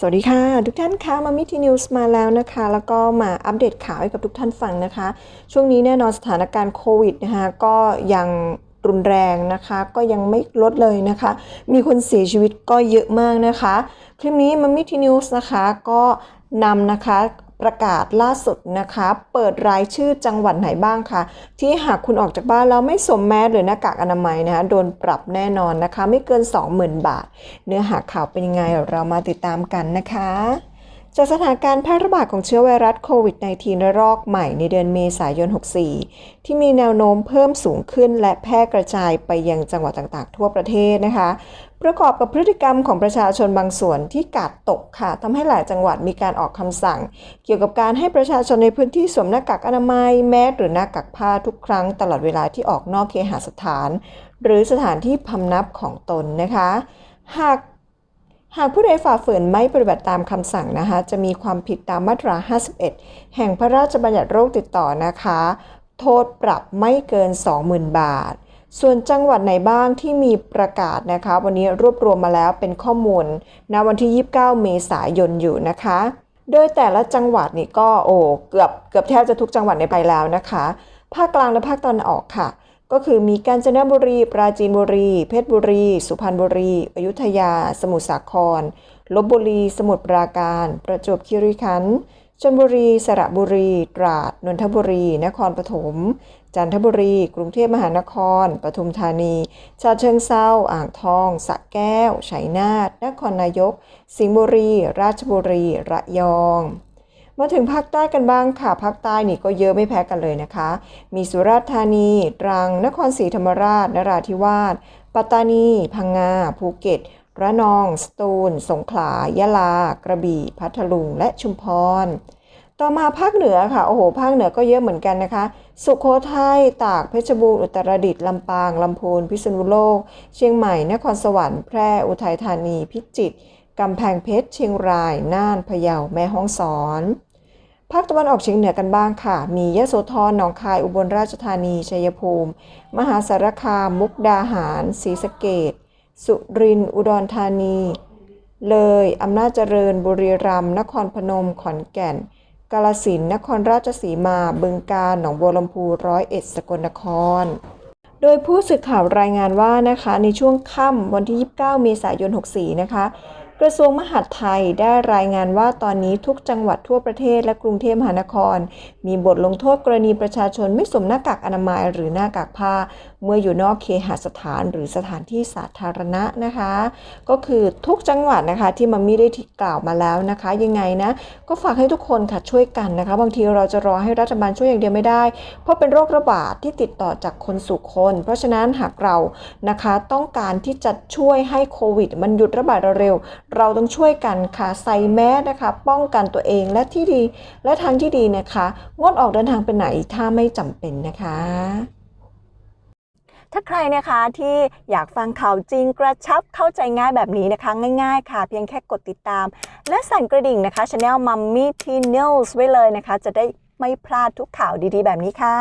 สวัสดีค่ะ ทุกท่านคะมามิทีนิวส์มาแล้วนะคะ แล้วก็มาอัปเดตข่าวให้กับทุกท่านฟังนะคะ ช่วงนี้แน่นอนสถานการณ์โควิดนะคะก็ยังรุนแรงนะคะ ก็ยังไม่ลดเลยนะคะ มีคนเสียชีวิตก็เยอะมากนะคะ คลิปนี้มามิทีนิวส์นะคะก็นำนะคะ ประกาศล่าสุดนะคะ เปิดรายชื่อจังหวัดไหนบ้างคะที่หากคุณออกจากบ้านแล้วไม่สวมแมสหรือหน้ากากอนามัยนะคะโดนปรับแน่นอนนะคะ ไม่เกิน 20,000 บาท เนื้อหาข่าวเป็นยังไงเรามาติดตามกันนะคะ จากสถานการณ์แพร่ระบาดของเชื้อไวรัสโควิด -19 ระลอกใหม่ในเดือนเมษายน 64 ที่มีแนวโน้มเพิ่มสูงขึ้นและแพร่กระจายไปยังจังหวัดต่างๆ ทั่วประเทศนะคะ ประกอบกับพฤติกรรมของประชาชนบางส่วนที่กาดตกค่ะทำให้หลายจังหวัดมีการออกคำสั่ง เกี่ยวกับการให้ประชาชนในพื้นที่สวมหน้ากากอนามัยแมสหรือหน้ากากผ้าทุกครั้งตลอดเวลาที่ออกนอกเคหสถาน หรือสถานที่พำนับของตนนะคะ หาก หากผู้ใดฝ่าฝืนไม่ปฏิบัติตามคำสั่งนะคะ จะมีความผิดตามมาตรา 51 แห่งพระราชบัญญัติโรคติดต่อนะคะ โทษปรับไม่เกิน 20,000 บาท ส่วนจังหวัดไหนบ้างที่มีประกาศนะคะ วันนี้รวบรวมมาแล้วเป็นข้อมูลณวันที่ 29 เมษายนอยู่นะคะ โดยแต่ละจังหวัดนี่ก็โอ้เกือบเกือบแทบจะทุกจังหวัดในไปแล้วนะคะ ภาคกลางและภาคตะวันออกค่ะ ก็คือมีกาญจนบุรี ปราจีนบุรี เพชรบุรี สุพรรณบุรี อยุธยา สมุทรสาคร ลบบุรี สมุทรปราการ ประจวบคีรีขันธ์ชลบุรี สระบุรี ตราด นนทบุรี นครปฐม จันทบุรี กรุงเทพมหานคร ปทุมธานี ชาเชิงเซาอ่างทอง สระแก้ว ชัยนาท นครนายก สิงห์บุรี ราชบุรี ระยอง มาถึงภาคใต้กันบ้างค่ะ ภาคใต้นี่ก็เยอะไม่แพ้กันเลยนะคะ มีสุราษฎร์ธานี ตรัง นครศรีธรรมราช นราธิวาส ปัตตานี พังงา ภูเก็ต ระนอง สตูล สงขลา ยะลา กระบี่ พัทลุง และชุมพร ต่อมาภาคเหนือค่ะ โอ้โห ภาคเหนือก็เยอะเหมือนกันนะคะ สุโขทัย ตาก เพชรบูรณ์ อุตรดิตถ์ ลำปาง ลำพูน พิษณุโลก เชียงใหม่ นครสวรรค์ แพร่ อุทัยธานี พิจิตร กำแพงเพชร เชียงราย น่าน พะเยา แม่ฮ่องสอน ภาคตะวันออกเฉียงเหนือกันบ้างค่ะ มียะโสธรหนองคาย อุบลราชธานี ชัยภูมิ มหาสารคาม มุกดาหาร ศรีสะเกษสุรินทร์ อุดรธานี เลย อำนาจเจริญ บุรีรัมย์ นครพนม ขอนแก่น กาฬสิน นครราชสีมา บึงกาฬ หนองบัวลำพู ร้อยเอ็ด สกลนคร โดยผู้สื่อข่าวรายงานว่านะคะ ในช่วงค่ำวันที่ 29 เมษายน 64 นะคะ กระทรวงมหาดไทยได้รายงานว่าตอนนี้ทุกจังหวัดทั่วประเทศและกรุงเทพมหานคร มีบทลงโทษกรณีประชาชนไม่สวมหน้ากากอนามัยหรือหน้ากากผ้า เมื่ออยู่นอกเคหสถานหรือสถานที่สาธารณะนะคะ ก็คือทุกจังหวัดนะคะที่มัมมี่ได้กล่าวมาแล้วนะคะ ยังไงนะก็ฝากให้ทุกคนค่ะช่วยกันนะคะ บางทีเราจะรอให้รัฐบาลช่วยอย่างเดียวไม่ได้ เพราะเป็นโรคระบาดที่ติดต่อจากคนสู่คน เพราะฉะนั้นหากเรานะคะต้องการที่จะช่วยให้โควิด มันหยุดระบาดเร็วเราต้องช่วยกันค่ะใส่แมสนะคะ ป้องกันตัวเองและที่ดีและทางที่ดีนะคะ งดออกเดินทางไปไหนถ้าไม่จำเป็นนะคะถ้าใครนะคะที่อยากฟังข่าวจริงกระชับเข้าใจง่ายแบบนี้นะคะ ง่ายๆ ค่ะ เพียงแค่กดติดตาม และสั่นกระดิ่งนะคะ Channel Mummy T News ไว้เลยนะคะ จะได้ไม่พลาดทุกข่าวดีๆ แบบนี้ค่ะ